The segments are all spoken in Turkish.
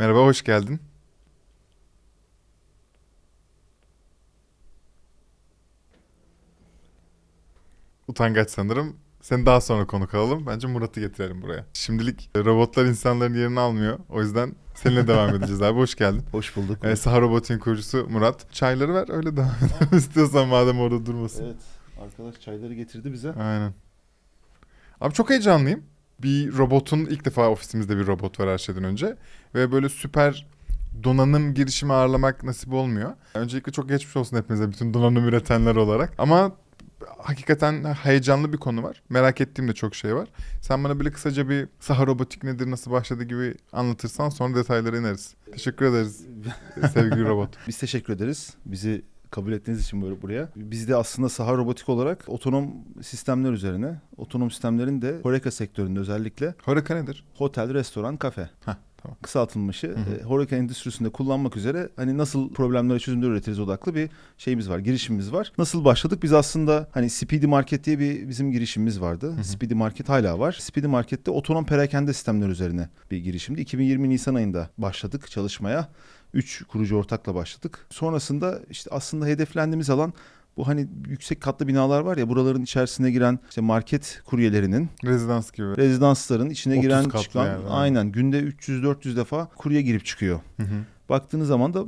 Merhaba, hoş geldin. Utangaç sanırım. Seni daha sonra konuk alalım. Bence Murat'ı getirelim buraya. Şimdilik robotlar insanların yerini almıyor. O yüzden seninle devam edeceğiz abi. Hoş geldin. Hoş bulduk. Ee, Saha Robotik'in kurucusu Murat. Çayları ver öyle devam edelim istiyorsan madem orada durmasın. Evet. Arkadaş çayları getirdi bize. Aynen. Abi çok heyecanlıyım. Bir robotun ilk defa ofisimizde bir robot var her şeyden önce. Ve böyle süper donanım girişimi ağırlamak nasip olmuyor. Öncelikle çok geçmiş olsun hepinize bütün donanım üretenler olarak. Ama hakikaten heyecanlı bir konu var. Merak ettiğim de çok şey var. Sen bana böyle kısaca bir saha robotik nedir, nasıl başladı gibi anlatırsan sonra detaylara ineriz. Teşekkür ederiz sevgili robot. Biz teşekkür ederiz. Bizi kabul ettiğiniz için böyle buraya. Biz de aslında saha robotik olarak otonom sistemler üzerine, otonom sistemlerin de Horeca sektöründe özellikle Horeca nedir? otel, restoran, kafe Heh, tamam. kısaltılmışı Hı hı. e, Horeca endüstrisinde kullanmak üzere hani nasıl problemlere çözümler üretiriz odaklı bir şeyimiz var, girişimimiz var. Nasıl başladık? Biz aslında hani Speedy Market diye bir bizim girişimimiz vardı. hı. Speedy Market hala var. Speedy Market'te otonom perakende sistemler üzerine bir girişimdi. 2020 Nisan ayında başladık çalışmaya. Üç kurucu ortakla başladık. Sonrasında işte aslında hedeflendiğimiz alan bu hani yüksek katlı binalar var ya buraların içerisine giren işte market kuryelerinin Rezidans gibi. rezidansların içine 30 giren çıkan yani, aynen günde 300-400 defa kurye girip çıkıyor. Hı hı. Baktığınız zaman da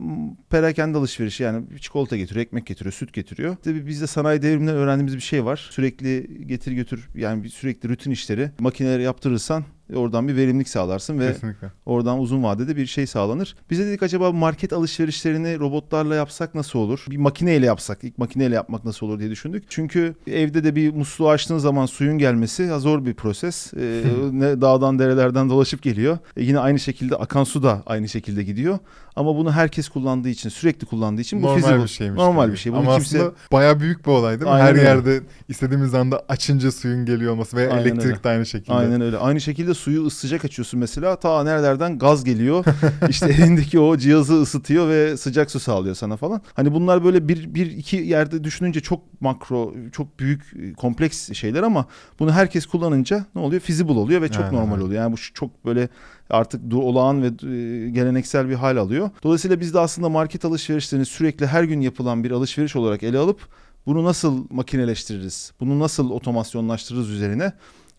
perakende alışverişi yani çikolata getiriyor, ekmek getiriyor, süt getiriyor. Tabii bizde sanayi devriminden öğrendiğimiz bir şey var. Sürekli getir götür yani bir sürekli rutin işleri makineleri yaptırırsan oradan bir verimlilik sağlarsın ve Kesinlikle. oradan uzun vadede bir şey sağlanır. Biz de dedik acaba market alışverişlerini robotlarla yapsak nasıl olur? Bir makineyle yapsak, ilk makineyle yapmak nasıl olur diye düşündük. Çünkü evde de bir musluğu açtığın zaman suyun gelmesi zor bir proses. Ee, ne dağdan derelerden dolaşıp geliyor. E, yine aynı şekilde akan su da aynı şekilde gidiyor. Ama bunu herkes kullandığı için, sürekli kullandığı için bu Normal feasible. bir şeymiş. Normal gibi. bir şey. Bunu Ama kimse aslında bayağı büyük bir olay değil mi? Aynen Her öyle. yerde istediğimiz anda açınca suyun geliyor olması ve Aynen elektrik öyle. de aynı şekilde. Aynen öyle. Aynı şekilde suyu sıcak açıyorsun mesela. Ta nerelerden gaz geliyor. işte elindeki o cihazı ısıtıyor ve sıcak su sağlıyor sana falan. Hani bunlar böyle bir, bir iki yerde düşününce çok makro, çok büyük, e, kompleks şeyler ama bunu herkes kullanınca ne oluyor? Feasible oluyor ve çok Aynen normal öyle. oluyor. Yani bu çok böyle artık olağan ve e, geleneksel bir hal alıyor. Dolayısıyla biz de aslında market alışverişlerini sürekli her gün yapılan bir alışveriş olarak ele alıp bunu nasıl makineleştiririz? Bunu nasıl otomasyonlaştırırız üzerine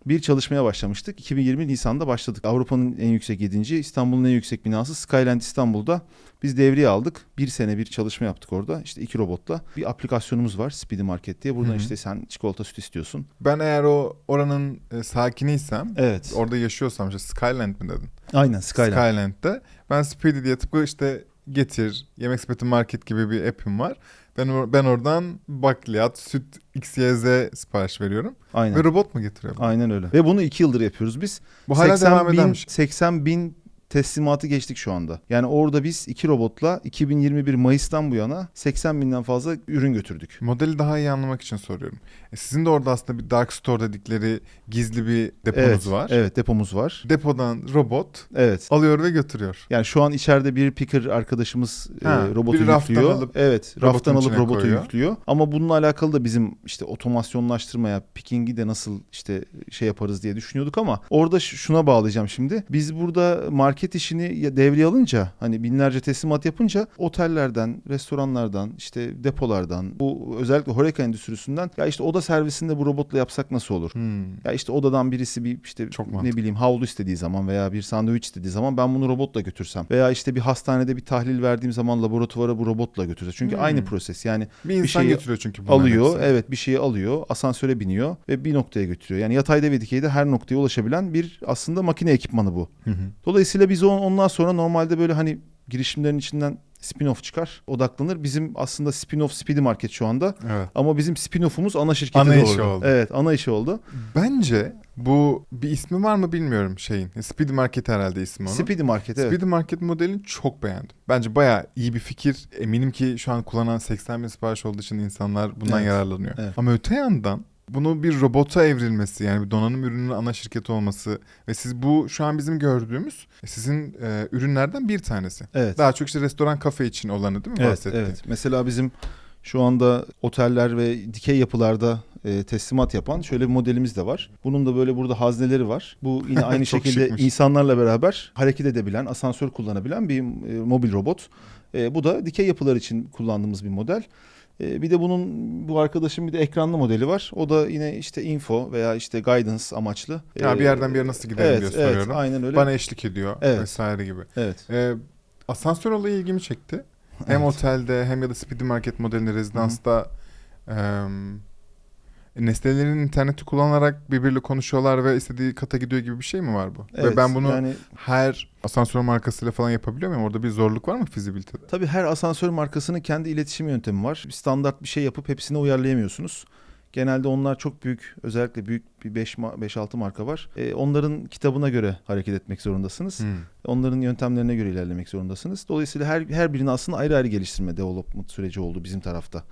bir çalışmaya başlamıştık. 2020 Nisan'da başladık. Avrupa'nın en yüksek 7. İstanbul'un en yüksek binası Skyland İstanbul'da biz devreye aldık. Bir sene bir çalışma yaptık orada. İşte iki robotla. Bir aplikasyonumuz var Speedy Market diye. Buradan işte sen çikolata süt istiyorsun. Ben eğer o oranın e, sakiniysem, Evet. orada yaşıyorsam işte Skyland mi dedin? Aynen Skyland. Skyland'de. Ben Speedy diye tıpkı işte getir, yemek sepeti market gibi bir app'im var. Ben or- ben oradan bakliyat, süt, XYZ sipariş veriyorum. Aynen. Ve robot mu getiriyor? bana? Aynen öyle. Ve bunu iki yıldır yapıyoruz biz. Bu hala 80 devam bin, bir şey. 80 bin teslimatı geçtik şu anda. Yani orada biz iki robotla 2021 Mayıs'tan bu yana 80 binden fazla ürün götürdük. Modeli daha iyi anlamak için soruyorum. E, sizin de orada aslında bir dark store dedikleri gizli bir deponuz evet, var. Evet depomuz var. Depodan robot Evet. alıyor ve götürüyor. Yani şu an içeride bir picker arkadaşımız Ha, e, robotu bir yüklüyor. alıp evet, raftan alıp robotu koyuyor. yüklüyor. Ama bununla alakalı da bizim işte otomasyonlaştırmaya, picking'i de nasıl işte şey yaparız diye düşünüyorduk ama orada şuna bağlayacağım şimdi. Biz burada market işini ya- devreye alınca hani binlerce teslimat yapınca otellerden, restoranlardan, işte depolardan, bu özellikle Horeca endüstrisinden ya işte oda servisinde bu robotla yapsak nasıl olur? Hmm. Ya işte odadan birisi bir işte Çok ne mantıklı. bileyim havlu istediği zaman veya bir sandviç istediği zaman ben bunu robotla götürsem veya işte bir hastanede bir tahlil verdiğim zaman laboratuvara bu robotla götürsem. Çünkü Hmm. aynı proses yani Bir insan şeyi getiriyor çünkü bunların alıyor hepsini. evet bir şeyi alıyor asansöre biniyor ve bir noktaya götürüyor. Yani yatayda ve dikeyde her noktaya ulaşabilen bir aslında makine ekipmanı bu. Hı hı. Dolayısıyla biz on- ondan sonra normalde böyle hani girişimlerin içinden spin-off çıkar, odaklanır. Bizim aslında spin-off Speedy Market şu anda. Evet. Ama bizim spin-off'umuz ana şirketi Ana de işi oldu. Evet, ana işi oldu. Bence bu bir ismi var mı bilmiyorum şeyin. Speedy Market herhalde ismi onun. Speedy Market evet. Speedy Market modelini çok beğendim. Bence bayağı iyi bir fikir. Eminim ki şu an kullanan 80 bin sipariş olduğu için insanlar bundan Evet. yararlanıyor. Evet. Ama öte yandan bunu bir robota evrilmesi yani bir donanım ürününün ana şirketi olması ve siz bu şu an bizim gördüğümüz sizin e, ürünlerden bir tanesi. Evet. Daha çok işte restoran kafe için olanı değil mi Evet, bahsettiğin? evet. Mesela bizim Şu anda oteller ve dikey yapılarda e, teslimat yapan şöyle bir modelimiz de var. Bunun da böyle burada hazneleri var. Bu yine aynı şekilde şıkmış. insanlarla beraber hareket edebilen, asansör kullanabilen bir e, mobil robot. E, bu da dikey yapılar için kullandığımız bir model. E, bir de bunun bu arkadaşın bir de ekranlı modeli var. O da yine işte info veya işte guidance amaçlı. Ya bir yerden bir yere nasıl giderim evet, diye evet, soruyorum. aynen öyle. Bana eşlik ediyor Evet. vesaire gibi. Evet. Ee, asansör olayı ilgimi çekti. Hem Evet. otelde hem ya da Speedy Market modelinde rezidansta em, nesnelerin interneti kullanarak birbiriyle konuşuyorlar ve istediği kata gidiyor gibi bir şey mi var bu? ve Evet, ben bunu yani her asansör markasıyla falan yapabiliyor muyum? Orada bir zorluk var mı fizibilitede? Tabii her asansör markasının kendi iletişim yöntemi var. Standart bir şey yapıp hepsine uyarlayamıyorsunuz. Genelde onlar çok büyük, özellikle büyük bir 5-6 marka var. E, onların kitabına göre hareket etmek zorundasınız. Hmm. Onların yöntemlerine göre ilerlemek zorundasınız. Dolayısıyla her her birini aslında ayrı ayrı geliştirme, development süreci oldu bizim tarafta.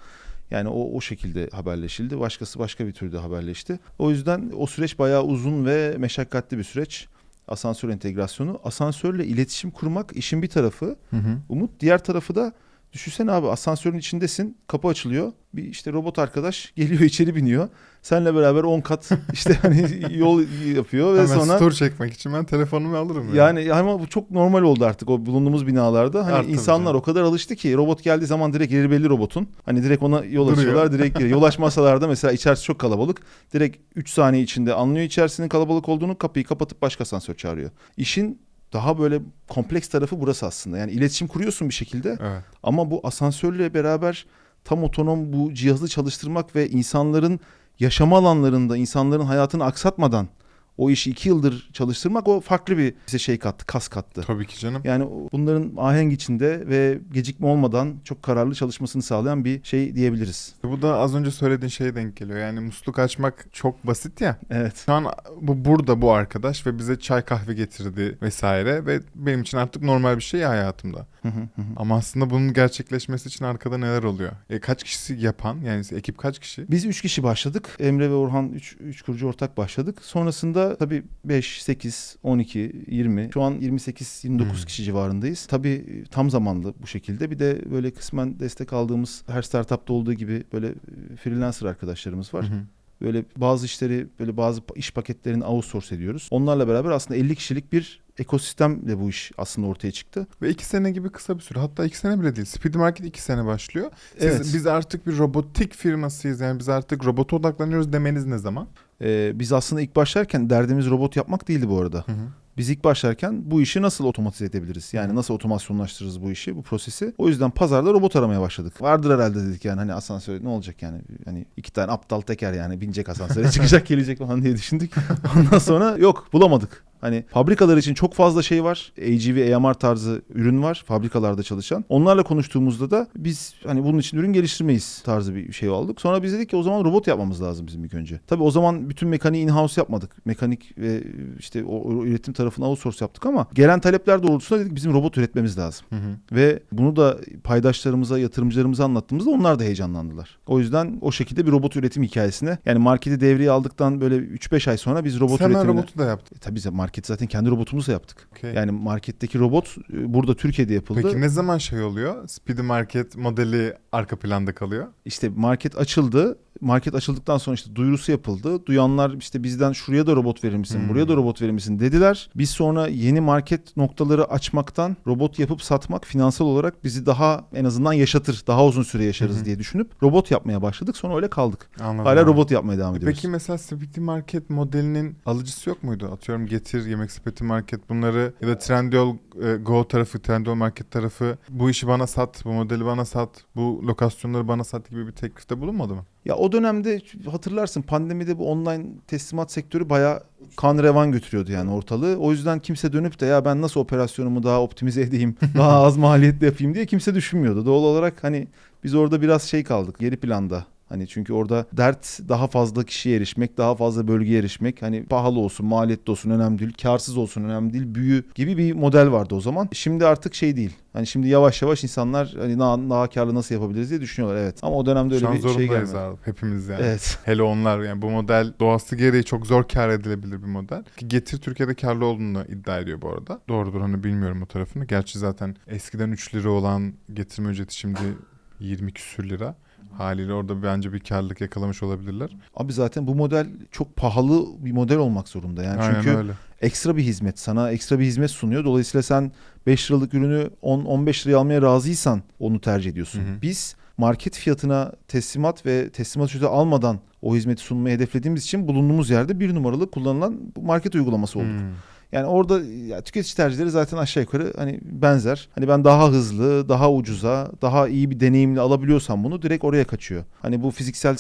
Yani o o şekilde haberleşildi. Başkası başka bir türde haberleşti. O yüzden o süreç bayağı uzun ve meşakkatli bir süreç. Asansör entegrasyonu. Asansörle iletişim kurmak işin bir tarafı. Hı hı. Umut diğer tarafı da düşünsene abi asansörün içindesin kapı açılıyor bir işte robot arkadaş geliyor içeri biniyor senle beraber 10 kat işte hani yol yapıyor ve Hemen sonra story çekmek için ben telefonumu alırım. yani ama bu çok normal oldu artık o bulunduğumuz binalarda. Hani Artık insanlar canım. o kadar alıştı ki robot geldiği zaman direkt yeri belli robotun. Hani direkt ona yol Duruyor. açıyorlar direkt giriyor. Yol açmasalar da mesela içerisi çok kalabalık. Direkt 3 saniye içinde anlıyor içerisinin kalabalık olduğunu kapıyı kapatıp başka asansör çağırıyor. İşin daha böyle kompleks tarafı burası aslında. Yani iletişim kuruyorsun bir şekilde Evet. ama bu asansörle beraber tam otonom bu cihazı çalıştırmak ve insanların yaşama alanlarında insanların hayatını aksatmadan o işi iki yıldır çalıştırmak o farklı bir bize şey kattı, kas kattı. Tabii ki canım. Yani bunların ahenk içinde ve gecikme olmadan çok kararlı çalışmasını sağlayan bir şey diyebiliriz. Bu da az önce söylediğin şeye denk geliyor. Yani musluk açmak çok basit ya. Evet. Şu an bu burada bu arkadaş ve bize çay kahve getirdi vesaire ve benim için artık normal bir şey ya hayatımda. Ama aslında bunun gerçekleşmesi için arkada neler oluyor? E, kaç kişi yapan yani ekip kaç kişi? Biz üç kişi başladık. Emre ve Orhan üç, üç kurucu ortak başladık. Sonrasında tabii 5, 8, 12, 20. Şu an 28, 29 Hmm. kişi civarındayız. Tabii tam zamanlı bu şekilde. Bir de böyle kısmen destek aldığımız her startupta olduğu gibi böyle e, freelancer arkadaşlarımız var. Hı hı. Böyle bazı işleri böyle bazı iş paketlerini outsource ediyoruz. Onlarla beraber aslında 50 kişilik bir ekosistemle bu iş aslında ortaya çıktı. Ve iki sene gibi kısa bir süre. Hatta iki sene bile değil. Speed Market iki sene başlıyor. Siz, Evet. Biz artık bir robotik firmasıyız. Yani biz artık robota odaklanıyoruz demeniz ne zaman? Ee, biz aslında ilk başlarken derdimiz robot yapmak değildi bu arada. Hı hı. Biz ilk başlarken bu işi nasıl otomatize edebiliriz? Yani nasıl otomasyonlaştırırız bu işi, bu prosesi? O yüzden pazarda robot aramaya başladık. Vardır herhalde dedik yani hani asansör ne olacak yani? Hani iki tane aptal teker yani binecek asansöre çıkacak gelecek falan diye düşündük. Ondan sonra yok bulamadık. Hani fabrikalar için çok fazla şey var. AGV, AMR tarzı ürün var fabrikalarda çalışan. Onlarla konuştuğumuzda da biz hani bunun için ürün geliştirmeyiz tarzı bir şey aldık. Sonra biz dedik ki o zaman robot yapmamız lazım bizim ilk önce. Tabii o zaman bütün mekaniği in-house yapmadık. Mekanik ve işte o, o üretim tarafını outsource yaptık ama gelen talepler doğrultusunda dedik bizim robot üretmemiz lazım. Hı hı. Ve bunu da paydaşlarımıza, yatırımcılarımıza anlattığımızda onlar da heyecanlandılar. O yüzden o şekilde bir robot üretim hikayesine yani marketi devreye aldıktan böyle 3-5 ay sonra biz robot hemen üretimine... robotu da yaptık. E, tabii biz de marketi zaten kendi robotumuzla yaptık. Okey. Yani marketteki robot e, burada Türkiye'de yapıldı. Peki ne zaman şey oluyor? Speedy Market modeli arka planda kalıyor. İşte market açıldı. Market açıldıktan sonra işte duyurusu yapıldı. Duyanlar işte bizden şuraya da robot verir misin, Hmm. buraya da robot verir misin dediler. Biz sonra yeni market noktaları açmaktan robot yapıp satmak finansal olarak bizi daha en azından yaşatır. Daha uzun süre yaşarız hı. diye düşünüp robot yapmaya başladık. Sonra öyle kaldık. Anladım. Hala robot yapmaya devam E ediyoruz. Peki mesela Speedy Market modelinin alıcısı yok muydu? Atıyorum Getir, Yemek Sepeti Market bunları ya da Trendyol e, Go tarafı, Trendyol Market tarafı bu işi bana sat, bu modeli bana sat, bu lokasyonları bana sat gibi bir teklifte bulunmadı mı? Ya o dönemde hatırlarsın pandemide bu online teslimat sektörü bayağı kan revan götürüyordu yani ortalığı. O yüzden kimse dönüp de ya ben nasıl operasyonumu daha optimize edeyim, daha az maliyetli yapayım diye kimse düşünmüyordu. Doğal olarak hani biz orada biraz şey kaldık geri planda. Hani çünkü orada dert daha fazla kişiye erişmek, daha fazla bölgeye erişmek. Hani pahalı olsun, maliyetli olsun önemli değil, karsız olsun önemli değil, büyü gibi bir model vardı o zaman. Şimdi artık şey değil. Hani şimdi yavaş yavaş insanlar hani daha, daha karlı nasıl yapabiliriz diye düşünüyorlar evet. Ama o dönemde öyle Şu bir şey gelmedi. abi hepimiz yani. Evet. Hele onlar yani bu model doğası gereği çok zor kar edilebilir bir model. Ki Getir Türkiye'de karlı olduğunu iddia ediyor bu arada. Doğrudur hani bilmiyorum o tarafını. Gerçi zaten eskiden 3 lira olan getirme ücreti şimdi 20 küsür lira. Haliyle orada bence bir karlılık yakalamış olabilirler. Abi zaten bu model çok pahalı bir model olmak zorunda. Yani Aynen çünkü öyle. ekstra bir hizmet sana ekstra bir hizmet sunuyor. Dolayısıyla sen 5 liralık ürünü 10-15 liraya almaya razıysan onu tercih ediyorsun. Hı hı. Biz market fiyatına teslimat ve teslimat ücreti almadan o hizmeti sunmayı hedeflediğimiz için bulunduğumuz yerde bir numaralı kullanılan market uygulaması olduk. Hmm. Yani orada ya, tüketici tercihleri zaten aşağı yukarı hani benzer. Hani ben daha hızlı, daha ucuza, daha iyi bir deneyimle alabiliyorsam bunu direkt oraya kaçıyor. Hani bu fiziksel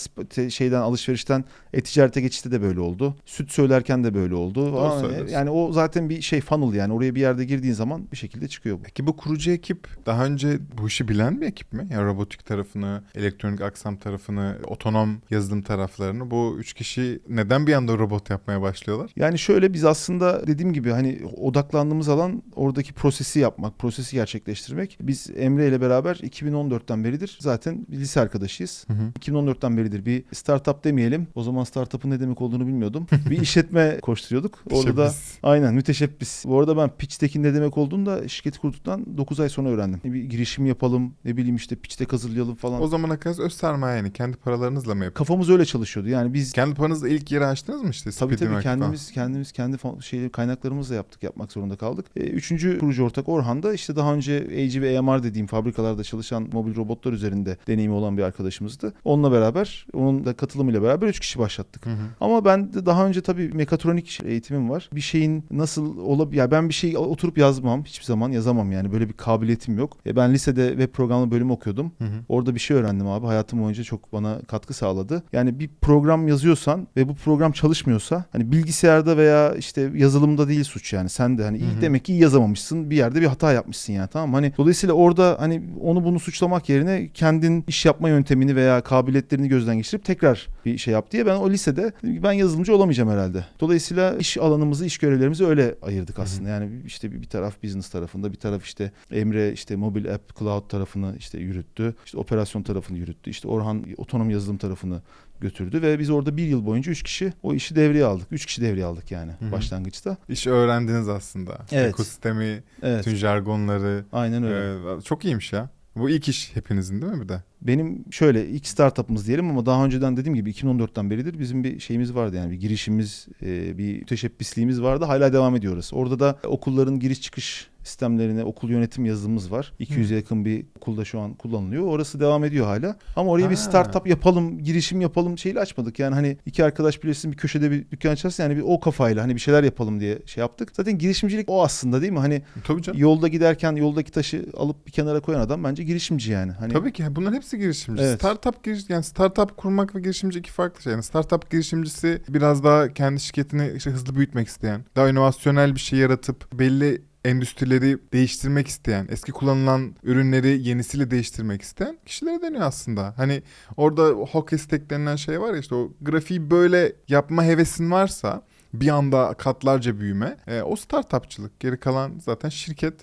şeyden alışverişten e-ticarete geçişte de böyle oldu. Süt söylerken de böyle oldu. Söylüyorsun. yani o zaten bir şey funnel yani oraya bir yerde girdiğin zaman bir şekilde çıkıyor bu. Peki bu kurucu ekip daha önce bu işi bilen bir ekip mi? Yani robotik tarafını, elektronik aksam tarafını, otonom yazılım taraflarını. Bu üç kişi neden bir anda robot yapmaya başlıyorlar? Yani şöyle biz aslında dediğim gibi hani odaklandığımız alan oradaki prosesi yapmak, prosesi gerçekleştirmek. Biz Emre ile beraber 2014'ten beridir zaten bir lise arkadaşıyız. Hı hı. 2014'ten beridir bir startup demeyelim. O zaman startup'ın ne demek olduğunu bilmiyordum. bir işletme koşturuyorduk. Orada da aynen müteşebbis. Bu arada ben pitch'tekin ne demek olduğunu da şirketi kurduktan 9 ay sonra öğrendim. Bir girişim yapalım, ne bileyim işte pitch deck hazırlayalım falan. O zamana kadar öz sermaye yani kendi paralarınızla mı yapıyorsunuz? Kafamız öyle çalışıyordu. Yani biz Kendi paranızla ilk yeri açtınız mı işte? Tabii tabii falan? kendimiz kendimiz kendi şeyleri kaynaklarımızla yaptık yapmak zorunda kaldık. E, üçüncü kurucu ortak Orhan da işte daha önce AG ve AMR dediğim fabrikalarda çalışan mobil robotlar üzerinde deneyimi olan bir arkadaşımızdı. Onunla beraber onun da katılımıyla beraber üç kişi başlattık. Hı hı. Ama ben de daha önce tabii mekatronik eğitimim var. Bir şeyin nasıl olabilir ya ben bir şey oturup yazmam hiçbir zaman yazamam yani böyle bir kabiliyetim yok. E, ben lisede web programlama bölümü okuyordum. Hı hı. Orada bir şey öğrendim abi. Hayatım boyunca çok bana katkı sağladı. Yani bir program yazıyorsan ve bu program çalışmıyorsa hani bilgisayarda veya işte yazılımda değil suç yani. Sen de hani iyi demek ki yazamamışsın. Bir yerde bir hata yapmışsın yani tamam mı? Hani dolayısıyla orada hani onu bunu suçlamak yerine kendin iş yapma yöntemini veya kabiliyetlerini gözden geçirip tekrar bir şey yap diye ben o lisede dedim ki ben yazılımcı olamayacağım herhalde. Dolayısıyla iş alanımızı, iş görevlerimizi öyle ayırdık aslında. Yani işte bir taraf business tarafında, bir taraf işte Emre işte mobil app cloud tarafını işte yürüttü. İşte operasyon tarafını yürüttü. İşte Orhan otonom yazılım tarafını götürdü ve biz orada bir yıl boyunca üç kişi o işi devreye aldık. Üç kişi devreye aldık yani Hı hı. başlangıçta. İş öğrendiniz aslında. Evet. Ekosistemi, Evet. bütün jargonları. Aynen öyle. Ee, çok iyiymiş ya. Bu ilk iş hepinizin değil mi bir de? Benim şöyle ilk startup'ımız diyelim ama daha önceden dediğim gibi 2014'ten beridir bizim bir şeyimiz vardı yani bir girişimiz, e, bir teşebbüsliğimiz vardı. Hala devam ediyoruz. Orada da okulların giriş çıkış sistemlerine okul yönetim yazılımımız var. 200'e yakın bir okulda şu an kullanılıyor. Orası devam ediyor hala. Ama oraya bir Ha. startup yapalım, girişim yapalım şeyle açmadık. Yani hani iki arkadaş bilirsin bir köşede bir dükkan açarsın yani bir o kafayla hani bir şeyler yapalım diye şey yaptık. Zaten girişimcilik o aslında değil mi? Hani Tabii canım. yolda giderken yoldaki taşı alıp bir kenara koyan adam bence girişimci yani. Hani Tabii ki bunların hepsi girişimci. Evet. Startup giriş yani startup kurmak ve girişimci iki farklı şey. Yani startup girişimcisi biraz daha kendi şirketini işte hızlı büyütmek isteyen, daha inovasyonel bir şey yaratıp belli endüstrileri değiştirmek isteyen, eski kullanılan ürünleri yenisiyle değiştirmek isteyen kişilere deniyor aslında. Hani orada hockey stick denilen şey var ya işte o grafiği böyle yapma hevesin varsa bir anda katlarca büyüme e, o startupçılık. Geri kalan zaten şirket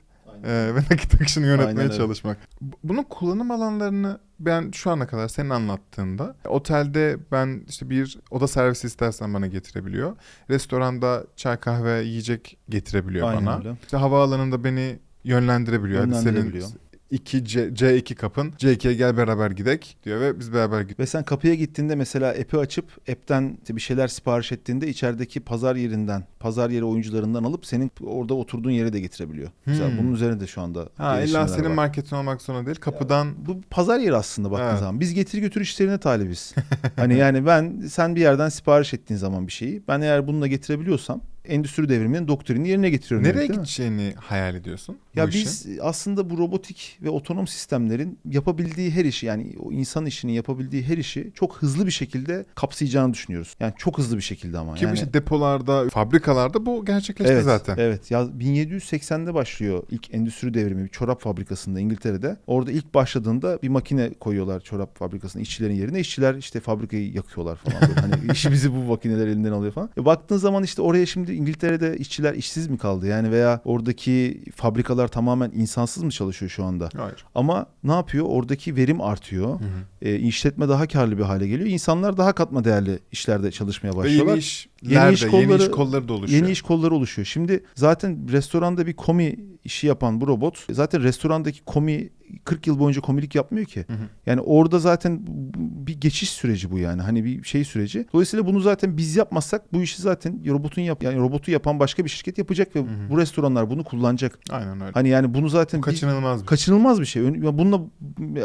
e, ve nakit akışını Aynen yönetmeye öyle. çalışmak. Bu- Bunun kullanım alanlarını ben şu ana kadar senin anlattığında otelde ben işte bir oda servisi istersen bana getirebiliyor. Restoranda çay kahve yiyecek getirebiliyor Aynen bana. öyle. İşte havaalanında beni yönlendirebiliyor. Hadi Yönlendirebiliyor. Senin 2 C, C2 kapın. C2'ye gel beraber gidek diyor ve biz beraber gidiyoruz. Ve sen kapıya gittiğinde mesela app'i açıp app'ten bir şeyler sipariş ettiğinde içerideki pazar yerinden, pazar yeri oyuncularından alıp senin orada oturduğun yere de getirebiliyor. Mesela Hmm. bunun üzerine de şu anda Ha illa senin var. marketin olmak zorunda değil. Kapıdan bu pazar yeri aslında baktığın Evet. zaman. Biz getir götür işlerine talibiz. hani yani ben sen bir yerden sipariş ettiğin zaman bir şeyi ben eğer bununla getirebiliyorsam endüstri devriminin doktrinini yerine getiriyorum. nereye demek, gideceğini hayal ediyorsun? Bu Ya işin? biz aslında bu robotik ve otonom sistemlerin yapabildiği her işi yani o insan işinin yapabildiği her işi çok hızlı bir şekilde kapsayacağını düşünüyoruz. Yani çok hızlı bir şekilde ama. Ki yani, işte depolarda, fabrikalarda bu gerçekleşti evet, zaten. Evet. Ya 1780'de başlıyor ilk endüstri devrimi bir çorap fabrikasında İngiltere'de. Orada ilk başladığında bir makine koyuyorlar çorap fabrikasının işçilerin yerine. İşçiler işte fabrikayı yakıyorlar falan. Hani işimizi bu makineler elinden alıyor falan. E baktığın zaman işte oraya şimdi İngiltere'de işçiler işsiz mi kaldı? Yani veya oradaki fabrikalar tamamen insansız mı çalışıyor şu anda? Hayır. Ama ne yapıyor? Oradaki verim artıyor. Hı hı. E, işletme daha karlı bir hale geliyor. İnsanlar daha katma değerli işlerde çalışmaya Ve başlıyorlar. yeni işler de, yeni iş kolları- kolları da oluşuyor. Yeni iş kolları oluşuyor. Şimdi zaten restoranda bir komi işi yapan bu robot zaten restorandaki komi 40 yıl boyunca komilik yapmıyor ki. Hı hı. Yani orada zaten bir geçiş süreci bu yani. Hani bir şey süreci. Dolayısıyla bunu zaten biz yapmazsak bu işi zaten robotun yap yani robotu yapan başka bir şirket yapacak ve hı. bu restoranlar bunu kullanacak. Aynen öyle. Hani yani bunu zaten Bu kaçınılmaz bir kaçınılmaz bir şey. Ya Bununla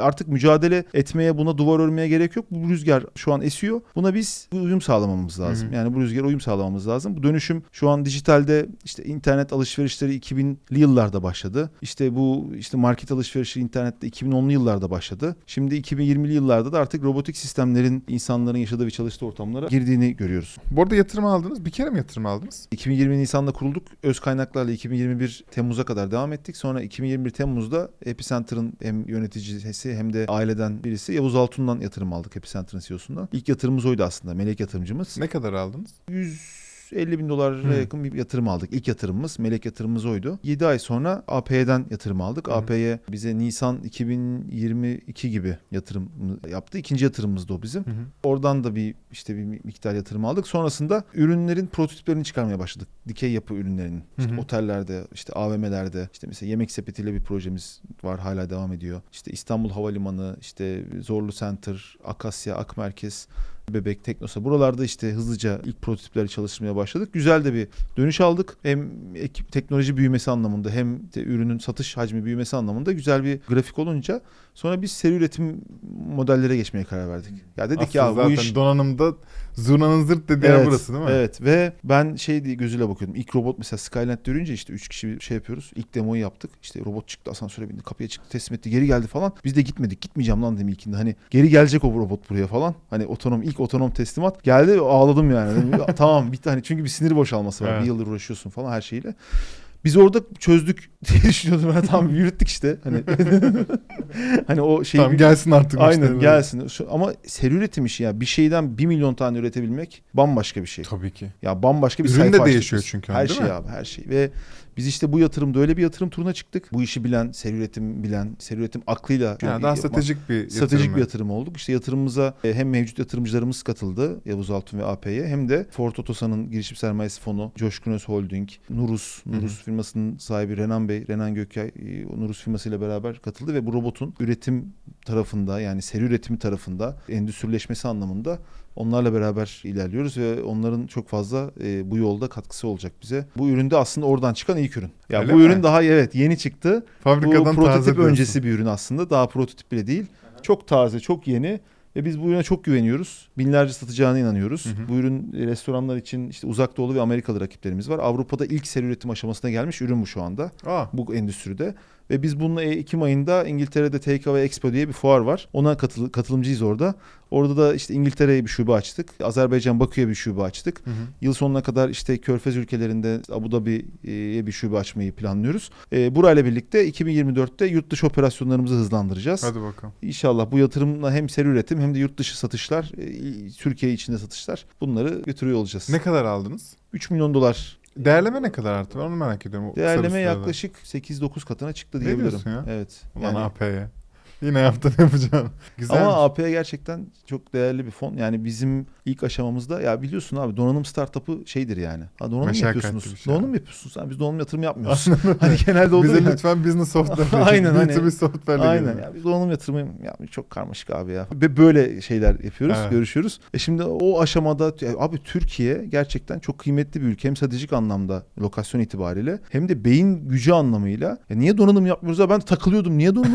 artık mücadele etmeye, buna duvar örmeye gerek yok. Bu rüzgar şu an esiyor. Buna biz uyum sağlamamız lazım. Hı hı. Yani bu rüzgara uyum sağlamamız lazım. Bu dönüşüm şu an dijitalde işte internet alışverişleri 2000'li yıllarda başladı. İşte bu işte market alışverişi internette 2010'lu yıllarda başladı. Şimdi 2020'li yıllarda da artık robotik sistemlerin insanların yaşadığı ve çalıştığı ortamlara girdiğini görüyoruz. Bu arada yatırım aldınız. Bir kere mi yatırım aldınız? 2020 Nisan'da kurulduk. Öz kaynaklarla 2021 Temmuz'a kadar devam ettik. Sonra 2021 Temmuz'da Epicenter'ın hem yöneticisi hem de aileden birisi Yavuz Altun'dan yatırım aldık Epicenter'ın CEO'sundan. İlk yatırımımız oydu aslında. Melek yatırımcımız. Ne kadar aldınız? 150 bin dolara Hı. yakın bir yatırım aldık. İlk yatırımımız, melek yatırımımız oydu. 7 ay sonra AP'den yatırım aldık. Hı. AP'ye bize Nisan 2022 gibi yatırım yaptı. İkinci yatırımımız da o bizim. Hı hı. Oradan da bir işte bir miktar yatırım aldık. Sonrasında ürünlerin prototiplerini çıkarmaya başladık. Dikey yapı ürünlerinin. İşte Hı hı. otellerde, işte AVM'lerde, işte mesela yemek sepetiyle bir projemiz var hala devam ediyor. İşte İstanbul Havalimanı, işte Zorlu Center, Akasya, Ak Merkez, Bebek, Teknosa buralarda işte hızlıca ilk prototipleri çalıştırmaya başladık. Güzel de bir dönüş aldık. Hem ekip teknoloji büyümesi anlamında hem de ürünün satış hacmi büyümesi anlamında güzel bir grafik olunca sonra biz seri üretim modellere geçmeye karar verdik. Ya dedik Aslında ya bu zaten iş donanımda zurnanın zırt dediği yer burası değil mi? Evet ve ben şey diye gözüyle bakıyordum. İlk robot mesela Skynet görünce işte 3 kişi bir şey yapıyoruz. İlk demoyu yaptık. İşte robot çıktı asansöre bindi kapıya çıktı teslim etti geri geldi falan. Biz de gitmedik gitmeyeceğim lan dedim ilkinde. Hani geri gelecek o robot buraya falan. Hani otonom ilk otonom teslimat geldi ağladım yani. Dedim, "Ya tamam bitti hani çünkü bir sinir boşalması var. Evet. Bir yıldır uğraşıyorsun falan her şeyle. Biz orada çözdük diye düşünüyordum. Ben tamam yürüttük işte. Hani hani o şeyi Tamam gelsin artık. Aynen müşteriler. gelsin. Şu- Ama seri üretim işi ya. Bir şeyden bir milyon tane üretebilmek bambaşka bir şey. Tabii ki. Ya bambaşka bir Ürün sayfa de açtık değişiyor biz. çünkü, Her değil şey mi? abi her şey. Ve biz işte bu yatırımda öyle bir yatırım turuna çıktık. Bu işi bilen, seri üretim bilen, seri üretim aklıyla Yani daha stratejik bir stratejik yatırım. bir yatırım olduk. İşte yatırımımıza e, hem mevcut yatırımcılarımız katıldı. Yavuz Altun ve AP'ye hem de Ford Otosan'ın girişim sermayesi fonu, Coşkun Öz Holding, Nurus. Nurus firmasının sahibi Renan Bey, Renan Gökyay e, Nurus firmasıyla beraber katıldı ve bu robotun üretim tarafında yani seri üretimi tarafında endüstrileşmesi anlamında onlarla beraber ilerliyoruz ve onların çok fazla e, bu yolda katkısı olacak bize. Bu üründe aslında oradan çıkan ilk ürün. Ya Öyle bu mi? ürün daha evet yeni çıktı. Fabrikadan Bu prototip öncesi bir ürün aslında. Daha prototip bile değil. Çok taze, çok yeni ve biz bu ürüne çok güveniyoruz. Binlerce satacağına inanıyoruz. Hı hı. Bu ürün e, restoranlar için işte uzak doğulu ve Amerikalı rakiplerimiz var. Avrupa'da ilk seri üretim aşamasına gelmiş ürün bu şu anda. Aa, Bu endüstride. Ve biz bununla e, Ekim ayında İngiltere'de Takeaway Expo diye bir fuar var. Ona katıl- katılımcıyız orada. Orada da işte İngiltere'ye bir şube açtık. Azerbaycan Bakü'ye bir şube açtık. hı hı. Yıl sonuna kadar işte Körfez ülkelerinde Abu Dhabi'ye bir şube açmayı planlıyoruz. E, burayla birlikte 2024'te yurt dışı operasyonlarımızı hızlandıracağız. Hadi bakalım. İnşallah bu yatırımla hem seri üretim hem de yurt dışı satışlar, e, Türkiye içinde satışlar bunları götürüyor olacağız. Ne kadar aldınız? 3 milyon dolar Değerleme ne kadar arttı? Ben onu merak ediyorum. o kısa bir değerleme sürede. yaklaşık 8-9 katına çıktı Ne diyebilirim. diyorsun ya? Evet. Ulan AP'ye. Yine yaptın yapacağını. Güzel. Ama AP'ye gerçekten çok değerli bir fon. Yani bizim ilk aşamamızda ya biliyorsun abi donanım startup'ı şeydir yani. Ha donanım Meşakkatli yapıyorsunuz. şey. Donanım yapıyorsunuz. Ha, biz donanım yatırım yapmıyoruz. hani genelde olur Bize ya. lütfen business software. Aynen, hani- B2B software'le Aynen ya biz donanım yatırımı ya çok karmaşık abi ya. Ve böyle şeyler yapıyoruz, Evet. görüşüyoruz. E şimdi o aşamada abi Türkiye gerçekten çok kıymetli bir ülke. Hem stratejik anlamda lokasyon itibariyle hem de beyin gücü anlamıyla. Ya niye donanım yapmıyoruz? Ya ben takılıyordum. Niye donanım?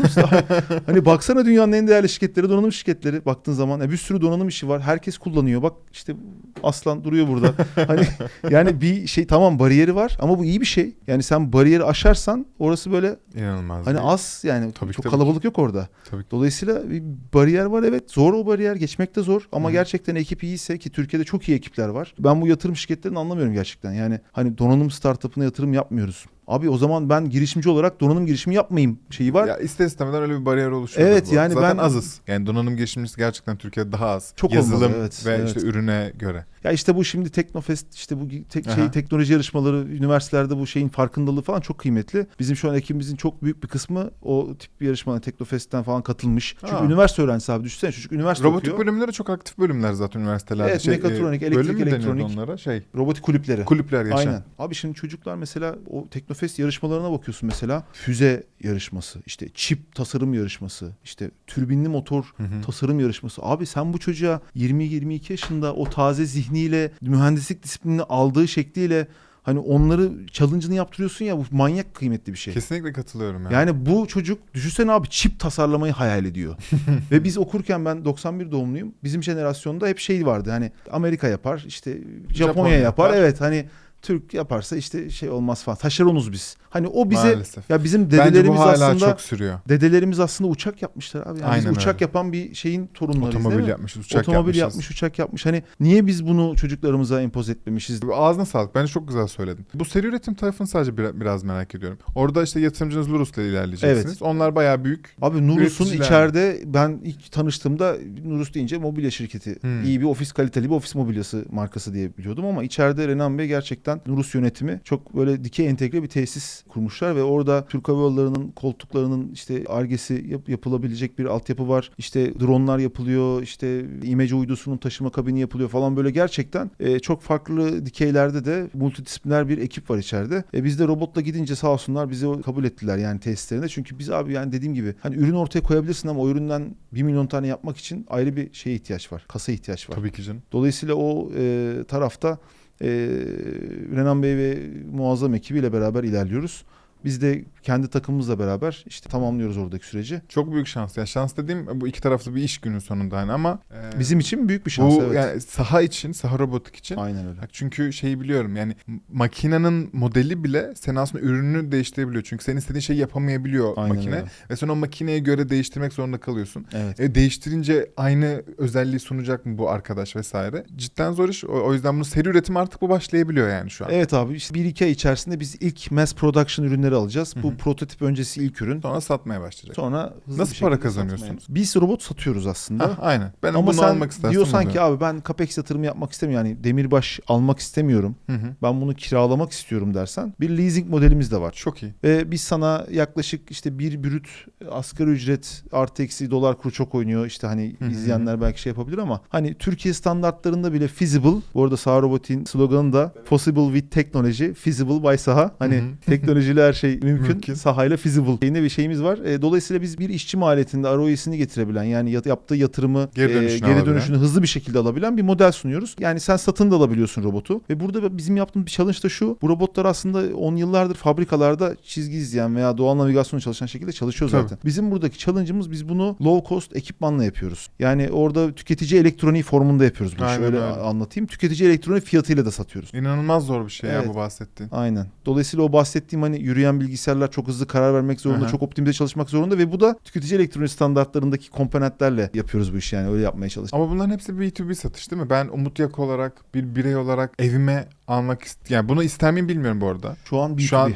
hani baksana dünyanın en değerli şirketleri donanım şirketleri baktığın zaman ya bir sürü donanım işi var. Herkes kullanıyor. Bak işte aslan duruyor burada. hani yani bir şey tamam bariyeri var ama bu iyi bir şey. Yani sen bariyeri aşarsan orası böyle İnanılmaz. Hani değil. az yani Tabii, çok tabii kalabalık yok orada. Tabii ki. Dolayısıyla bir bariyer var evet. Zor o bariyer geçmek de zor ama Hı. gerçekten ekip iyiyse ki Türkiye'de çok iyi ekipler var. Ben bu yatırım şirketlerini anlamıyorum gerçekten. Yani hani donanım startup'ına yatırım yapmıyoruz. Abi o zaman ben girişimci olarak donanım girişimi yapmayayım şeyi var. Ya ister istemeden öyle bir bariyer oluşuyor. Evet, bu. yani Zaten ben- azız. Yani donanım girişimcisi gerçekten Türkiye'de daha az. Çok Yazılım olmalı, evet, ve evet. işte ürüne göre. Ya işte bu şimdi Teknofest işte bu tek şey Aha. teknoloji yarışmaları üniversitelerde bu şeyin farkındalığı falan çok kıymetli. Bizim şu an ekibimizin çok büyük bir kısmı o tip bir yarışmalara Teknofest'ten falan katılmış. Çünkü Ha. üniversite öğrencisi abi düşünsene çocuk üniversite Robotik okuyor. bölümleri çok aktif bölümler zaten üniversitelerde. Evet, mekatronik, e, elektrik, elektronik. onlara? Şey, Robotik kulüpleri. kulüpler yaşa. Aynen. Abi şimdi çocuklar mesela o Teknofest yarışmalarına bakıyorsun mesela. Füze yarışması, işte çip tasarım yarışması, işte türbinli motor Hı hı. tasarım yarışması. Abi sen bu çocuğa 20-22 yaşında o taze zihniyle mühendislik disiplinini aldığı şekliyle hani onları challenge'ını yaptırıyorsun ya bu manyak kıymetli bir şey. Kesinlikle katılıyorum yani. Yani bu çocuk düşünsene abi çip tasarlamayı hayal ediyor. Ve biz okurken ben 91 doğumluyum. Bizim jenerasyonda hep şey vardı hani Amerika yapar işte Japonya, Japonya yapar. yapar. Evet hani Türk yaparsa işte şey olmaz falan. Taşeronuz biz. Hani o bize Maalesef. ya bizim Bence bu dedelerimiz hala aslında çok sürüyor. dedelerimiz aslında uçak yapmışlar abi. Yani biz Aynen uçak öyle. yapan bir şeyin torunlarıyız değil Otomobil mi? yapmışız, uçak Otomobil yapmışız. yapmış, uçak yapmış. Hani niye biz bunu çocuklarımıza empoze etmemişiz? Ağzına sağlık. Bence çok güzel söyledin. Bu seri üretim tarafını sadece bir- biraz merak ediyorum. Orada işte yatırımcınız Lurus'la ilerleyeceksiniz. Evet. Onlar bayağı büyük. Abi Nurus'un içeride ben ilk tanıştığımda Nurus deyince mobilya şirketi. Hmm. İyi bir ofis kaliteli bir ofis mobilyası markası diye biliyordum ama içeride Renan Bey gerçekten Nurus yönetimi çok böyle dikey entegre bir tesis kurmuşlar ve orada Türk Hava Yolları'nın koltuklarının işte argesi yap- yapılabilecek bir altyapı var. İşte dronlar yapılıyor, işte imece uydusunun taşıma kabini yapılıyor falan böyle gerçekten e, çok farklı dikeylerde de multidisipliner bir ekip var içeride. E, biz de robotla gidince sağ olsunlar bizi kabul ettiler yani tesislerinde. Çünkü biz abi yani dediğim gibi hani ürün ortaya koyabilirsin ama o üründen 1 milyon tane yapmak için ayrı bir şeye ihtiyaç var. Kasa ihtiyaç var. Tabii ki canım. Dolayısıyla o e, tarafta Renan Bey ve muazzam ekibiyle beraber ilerliyoruz. Biz de kendi takımımızla beraber işte tamamlıyoruz oradaki süreci. Çok büyük şans. Ya şans dediğim bu iki taraflı bir iş günü sonunda hani ama e, Bizim için büyük bir şans. bu evet. yani saha için, saha robotik için Aynen öyle. Çünkü şeyi biliyorum yani makinenin modeli bile senin aslında ürününü değiştirebiliyor. Çünkü senin istediğin şeyi yapamayabiliyor Aynen makine. öyle. Ve sen o makineye göre değiştirmek zorunda kalıyorsun. Evet. E, değiştirince aynı özelliği sunacak mı bu arkadaş vesaire. Cidden zor iş. O, o yüzden bunu seri üretim artık bu başlayabiliyor yani şu an. Evet abi işte bir iki ay içerisinde biz ilk mass production ürünleri alacağız. Hı Bu prototip öncesi ilk ürün. Sonra satmaya başlayacak. Sonra hızlı Nasıl para kazanıyorsunuz? Biz robot satıyoruz aslında. Hah, aynen. Ben Ama bunu sen almak istersen diyorsan bunu. ki abi ben capex yatırımı yapmak istemiyorum. Yani demirbaş almak istemiyorum. Hı hı. Ben bunu kiralamak istiyorum dersen bir leasing modelimiz de var. Çok iyi. Ve biz sana yaklaşık işte bir brüt asgari ücret artı eksi dolar kuru çok oynuyor. İşte hani Hı hı. izleyenler belki şey yapabilir ama hani Türkiye standartlarında bile feasible. Bu arada Saha Robot'in sloganı da possible with technology, feasible by Saha. Hani her şey mümkün. Mümkün. Sahayla feasible. Yine bir şeyimiz var. E, dolayısıyla biz bir işçi maliyetinde ROI'sini getirebilen yani yat- yaptığı yatırımı Geri e, dönüşünü geri alabilen. dönüşünü hızlı bir şekilde alabilen bir model sunuyoruz. Yani sen satın da alabiliyorsun robotu. Ve burada bizim yaptığımız bir challenge da şu. Bu robotlar aslında 10 yıllardır fabrikalarda çizgi izleyen veya doğal navigasyonla çalışan şekilde çalışıyor Tabii. zaten. Bizim buradaki challenge'ımız biz bunu low cost ekipmanla yapıyoruz. Yani orada tüketici elektroniği formunda yapıyoruz bu işi. Aynen Öyle öyle. anlatayım. Tüketici elektroniği fiyatıyla da satıyoruz. İnanılmaz zor bir şey Evet. ya bu bahsettiğin. Aynen. Dolayısıyla o bahsettiğim hani yürüyen bilgisayarlar çok hızlı karar vermek zorunda, Aha. çok optimize çalışmak zorunda ve bu da tüketici elektronik standartlarındaki komponentlerle yapıyoruz bu işi yani öyle yapmaya çalışıyoruz. Ama bunların hepsi B2B satış değil mi? Ben Umut Yak olarak bir birey olarak evime almak ist yani bunu ister miyim bilmiyorum bu arada. Şu an B2B. Şu an-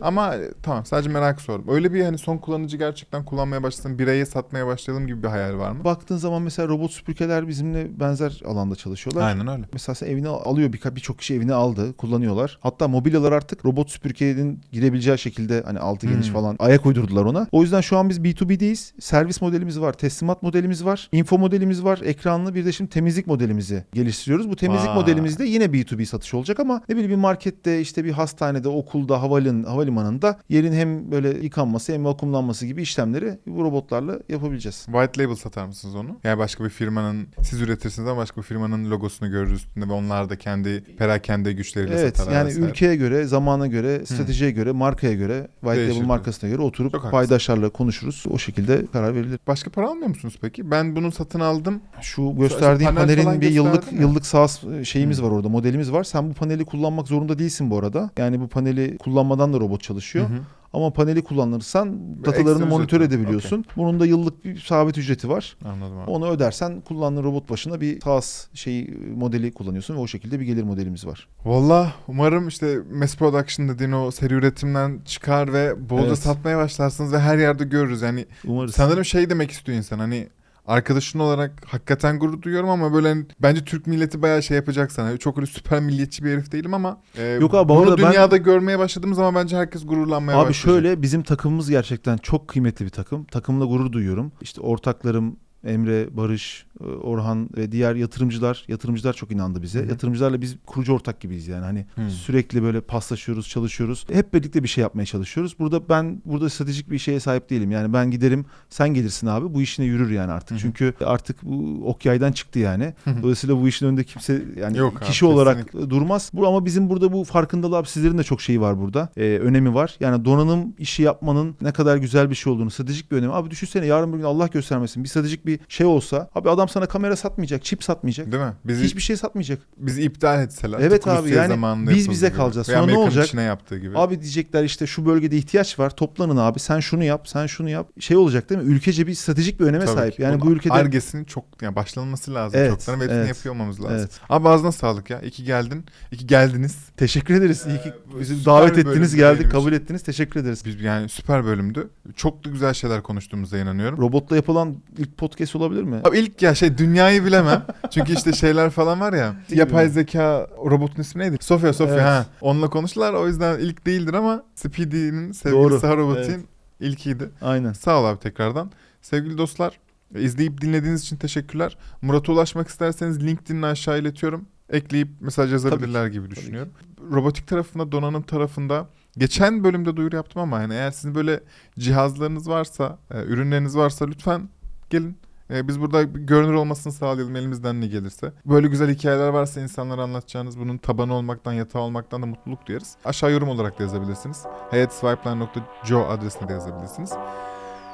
Ama e, tamam sadece merak sordum. Öyle bir hani son kullanıcı gerçekten kullanmaya başlasın, bireye satmaya başlayalım gibi bir hayal var mı? Baktığın zaman mesela robot süpürgeler bizimle benzer alanda çalışıyorlar. Aynen öyle. Mesela sen evine alıyor birka- birçok kişi evine aldı kullanıyorlar. Hatta mobilyalar artık robot süpürgenin girebileceği şekilde hani altı geniş Hmm. falan ayak uydurdular ona. O yüzden şu an biz B2B'deyiz. Servis modelimiz var, teslimat modelimiz var, info modelimiz var, ekranlı bir de şimdi temizlik modelimizi geliştiriyoruz. Bu temizlik Vay. modelimiz de yine B2B satış olacak ama ne bileyim bir markette işte bir hastanede, okulda, havalin, havalimanında yerin hem böyle yıkanması hem vakumlanması gibi işlemleri bu robotlarla yapabileceğiz. White label satar mısınız onu? Yani başka bir firmanın, siz üretirsiniz ama başka bir firmanın logosunu görür üstünde ve onlar da kendi perakende güçleriyle Evet satarlar. yani vesaire. ülkeye göre, zamana göre, stratejiye göre, markaya göre, White Değişir. Label markasına göre oturup Çok paydaşlarla konuşuruz. O şekilde karar verilir. Başka para almıyor musunuz peki? Ben bunu satın aldım. Şu gösterdiğim panel panelin bir yıllık mi? yıllık SaaS şeyimiz Hmm. var orada, modelimiz var. Sen bu paneli kullanmak zorunda değilsin bu arada. Yani bu paneli kullanmadan da robot çalışıyor. Hı hı. Ama paneli kullanırsan datalarını monitör ücret edebiliyorsun. Bunun da yıllık bir sabit ücreti var. Anladım abi. Onu ödersen kullandığın robot başına bir SaaS şeyi modeli kullanıyorsun ve o şekilde bir gelir modelimiz var. Valla umarım işte mass production dediğin o seri üretimden çıkar ve bolca Evet. satmaya başlarsınız ve her yerde görürüz. Yani Umarız. sanırım şey demek istiyor insan hani arkadaşın olarak hakikaten gurur duyuyorum ama böyle hani bence Türk milleti bayağı şey yapacak sana. Çok öyle süper milliyetçi bir herif değilim ama e, Yok abi, bu bunu arada ben- dünyada görmeye başladığım zaman bence herkes gururlanmaya Abi başlayacak. şöyle bizim takımımız gerçekten çok kıymetli bir takım. Takımla gurur duyuyorum. İşte ortaklarım Emre, Barış, e, Orhan ve diğer yatırımcılar, yatırımcılar çok inandı bize. Hı hı. Yatırımcılarla biz kurucu ortak gibiyiz yani. Hani Hı. sürekli böyle paslaşıyoruz, çalışıyoruz. Hep birlikte bir şey yapmaya çalışıyoruz. Burada ben burada stratejik bir şeye sahip değilim. Yani ben giderim, sen gelirsin abi. Bu işine yürür yani artık. Hı hı. Çünkü artık bu ok yaydan çıktı yani. Hı hı. Dolayısıyla bu işin önünde kimse yani Yok abi, kişi olarak kesinlikle. durmaz. Bu ama bizim burada bu farkındalığı abi sizlerin de çok şeyi var burada. Ee, önemi var. Yani donanım işi yapmanın ne kadar güzel bir şey olduğunu, stratejik bir önemi. Abi düşünsene yarın bir gün Allah göstermesin bir stratejik bir şey olsa abi adam sana kamera satmayacak, çip satmayacak. Değil mi? Bizi, Hiçbir şey satmayacak. bizi iptal etseler. Evet abi, yani biz bize gibi. kalacağız. Veya Sonra ne olacak? Çin'e yaptığı gibi. Abi diyecekler işte şu bölgede ihtiyaç var. Toplanın abi. Sen şunu yap, sen şunu yap. Şey olacak değil mi? Ülkece bir stratejik bir öneme Tabii sahip. ki. Yani Bunun bu ülkede Argesinin çok yani başlanması lazım Evet, çoktan ve evet, yapıyor olmamız lazım. Evet. Abi ağzına sağlık ya. İki geldin. iki geldiniz. Teşekkür ederiz. İyi ki Ee, bizi davet bir ettiniz, geldik, kabul için. ettiniz. Teşekkür ederiz. Biz yani süper bölümdü. Çok da güzel şeyler konuştuğumuza inanıyorum. Robotla yapılan ilk podcast olabilir mi? Abi ilk ya şey dünyayı bilemem. Çünkü işte şeyler falan var ya. yapay zeka robotun ismi neydi? Sofya Sofya Evet. ha. Onunla konuştular. O yüzden ilk değildir ama Speedy'nin sevgilisi. Harobot'in Evet. ilkiydi. Aynen. Sağ ol abi tekrardan. Sevgili dostlar izleyip dinlediğiniz için teşekkürler. Murat'a ulaşmak isterseniz LinkedIn'in aşağı iletiyorum. Ekleyip mesaj yazabilirler gibi Tabii düşünüyorum. Robotik tarafında, donanım tarafında geçen bölümde duyuru yaptım ama yani eğer sizin böyle cihazlarınız varsa, e, ürünleriniz varsa lütfen gelin. E, biz burada görünür olmasını sağlayalım elimizden ne gelirse. Böyle güzel hikayeler varsa insanlara anlatacağınız bunun tabanı olmaktan, yatağı olmaktan da mutluluk duyarız. Aşağı yorum olarak da yazabilirsiniz. hayatswipeline.co adresine de yazabilirsiniz.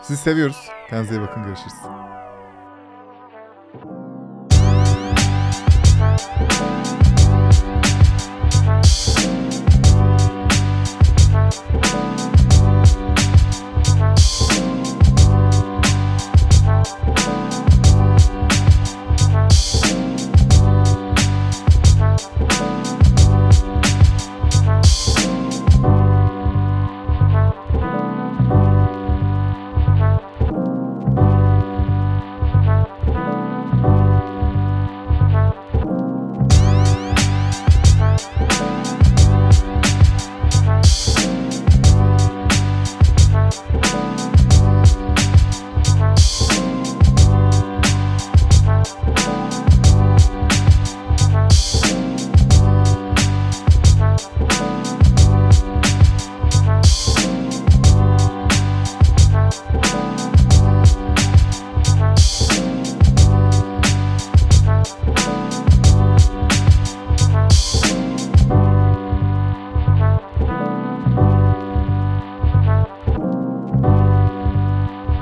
Sizi seviyoruz. Kendinize iyi bakın. Görüşürüz.